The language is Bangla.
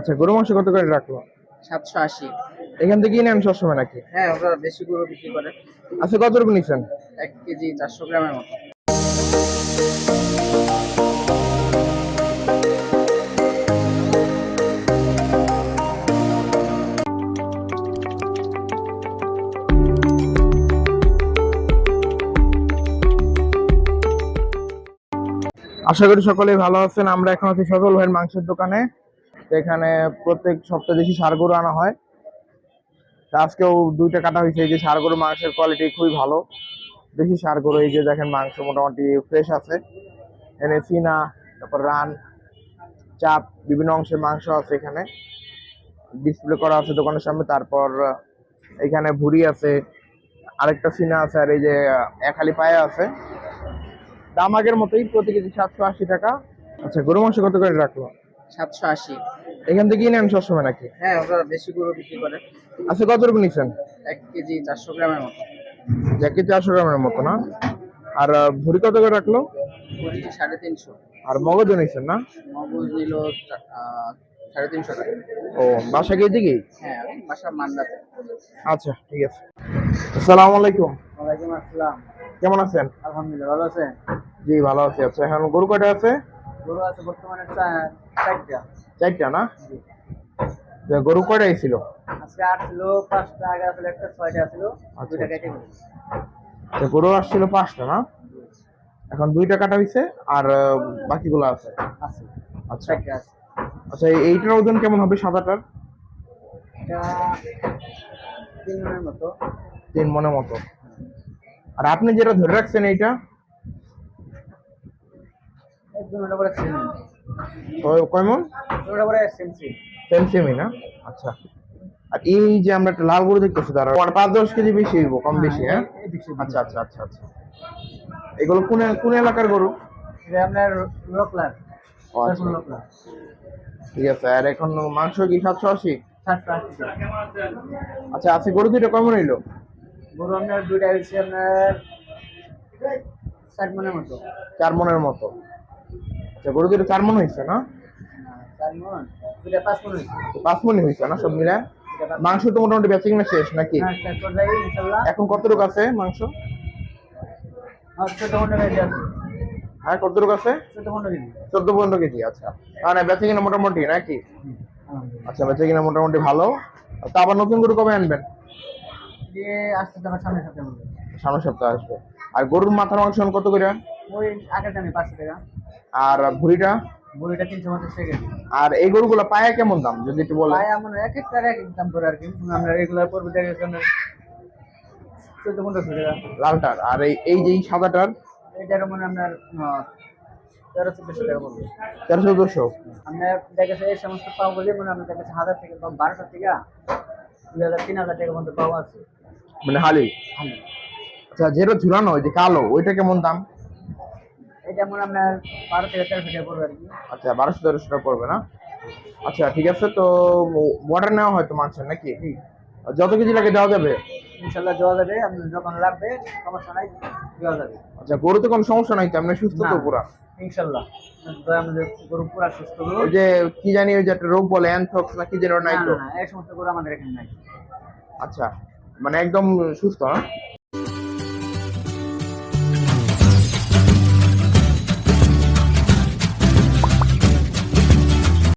আচ্ছা গরু মাংস কত করে রাখল? সাতশো আশি। এখান থেকেই নেন সবসময় নাকি? হ্যাঁ ওরা দেশি গরু বিক্রি করে। আচ্ছা কত রকম নিচ্ছেন? এক কেজি চারশো গ্রামের মতো। আশা করি সকলেই ভালো আছেন। আমরা এখন আছি সজল ভাইয়ের মাংসের দোকানে। এখানে প্রত্যেক সপ্তাহে দেশি সার গরু আনা হয়। আজকেও দুইটা কাটা হয়েছে যে সার গরু, মাংসের কোয়ালিটি খুবই ভালো। দেশি সার গরু, এই যে দেখেন মাংস মোটামুটি ফ্রেশ আছে। এনে চিনা, তারপর রান, চাপ, বিভিন্ন অংশের মাংস আছে এখানে। ডিসপ্লে করা আছে দোকানের সামনে, তারপর এখানে ভুড়ি আছে, আরেকটা সিনা আছে, আর এই যে একালি পায়ে আছে। দাম আগের মতোই প্রতি কেজি সাতশো আশি টাকা। আচ্ছা গরু মাংস কত করে রাখল? সাতশো আশি। এখান থেকেই নেন সবসময় নাকি? হ্যাঁ ওরা দেশি গরু বিক্রি করে। আচ্ছা কত রকম নিচ্ছেন? এক কেজি চারশো গ্রামের মতো। জ্যাকেট চারশো গ্রামের মতো না? আর ভুড়ি কত করে রাখল? কেজি সাড়ে তিনশো। আর মগজও নিচ্ছেন না? মগজ নিল সাড়ে তিনশো টাকা। ও বাসা গিয়ে দিকেই হ্যাঁ বাসা মান্দাতে। আচ্ছা ঠিক আছে। আসসালামু আলাইকুম। ওয়ালাইকুম আসসালাম। কেমন আছেন? আলহামদুলিল্লাহ ভালো আছেন? জি ভালো আছি। আচ্ছা এখন গরু কয়টা আছে? গরু আছে বর্তমানে চারটা। না? গরু কয়টা ছিল আজকে আট ছিল পাঁচটা আগে আসলে একটা ছয়টা ছিল আচ্ছা, দুইটা আচ্ছা। কেটে তো গরু আসছিল পাঁচটা না? এখন দুইটা কাটা হয়েছে আর বাকিগুলো আছে? আচ্ছা। আচ্ছা এইটার ওজন কেমন হবে সাদাটার? তিন মনের মতো। তিন মনের মতো। আর আপনি যেটা ধরে রাখছেন এইটা? করে ওটা না? আচ্ছা। আর এই যে আমরা একটা লাল গরু দেখতেছি তার পাঁচ দশ কেজি বেশি হইব কম বেশি হ্যাঁ? আচ্ছা আচ্ছা আচ্ছা আচ্ছা। এগুলো কোন কোন এলাকার গরু? এটা আপনার লোকলার। আচ্ছা। ঠিক আছে আর এখন মাংস কি সাতশো আশি। আচ্ছা আছে গরু দুইটা কেমন হইল? গরু আপনার দুইটা আপনার মনের মতো। চার মনের মতো। আচ্ছা গরু দুটো চার মন হয়েছে না? পাঁচ মন হয়েছে। না সব মিলে মাংস তো মোটামুটি বেচিং না শেষ নাকি? ইনশাল্লাহ। এখন কতটুকু আছে মাংস? আছে। হ্যাঁ আছে? ছোট মন্ড কেজি চোদ্দ পনেরো কেজি আচ্ছা। মানে বেচে কিনা মোটামুটি নাকি? আচ্ছা বেচে কিনা মোটামুটি ভালো। তো আবার নতুন গরু কবে আনবেন? সামনের সপ্তাহে আসবে। আর গরুর মাথার মাংস কত করে? ওই আগের দামে পাঁচশো টাকা। আর ভুড়িটা? তিনশো পঞ্চাশ টাকা আর এই গরুগুলো পায়া কেমন দাম যদি একটু বলেন? আমার এক একটা এক দাম করে আর কি। আমরা রেগুলার পড়ব দেখে চোদ্দ পনেরোশো টাকা। লালটার আর এই এই যে সাদাটার? এটার মানে আপনার তেরোশো দেখেছে এই সমস্ত পাও বলে মানে দেখেছে হাজার থেকে বারোশো থেকে দুই হাজার তিন হাজার টাকা পর্যন্ত পাও আছে। মানে হালি। আচ্ছা যেটা ঝুলানো ওই যে কালো ওইটা কেমন দাম? এটা মনে আপনার বারো থেকে তেরোশো টাকা পড়বে আর কি। আচ্ছা বারোশো তেরোশো টাকা পড়বে না? আচ্ছা ঠিক আছে তো অর্ডার নেওয়া হয়তো মাংসের নাকি? যত কেজি লাগে দেওয়া যাবে? ইনশাল্লাহ দেওয়া যাবে আপনি যখন লাগবে সমস্যা নাই দেওয়া যাবে। আচ্ছা গরুতে কোনো সমস্যা নাই তো আপনি সুস্থ তো পুরা? ইনশাল্লাহ। আমাদের গরু পুরা সুস্থ গরু। ওই যে কি জানি ওই যে একটা রোগ বলে অ্যানথক্স না কি যেন নাই তো এই সমস্ত গরু আমাদের এখানে নাই। আচ্ছা মানে একদম সুস্থ না?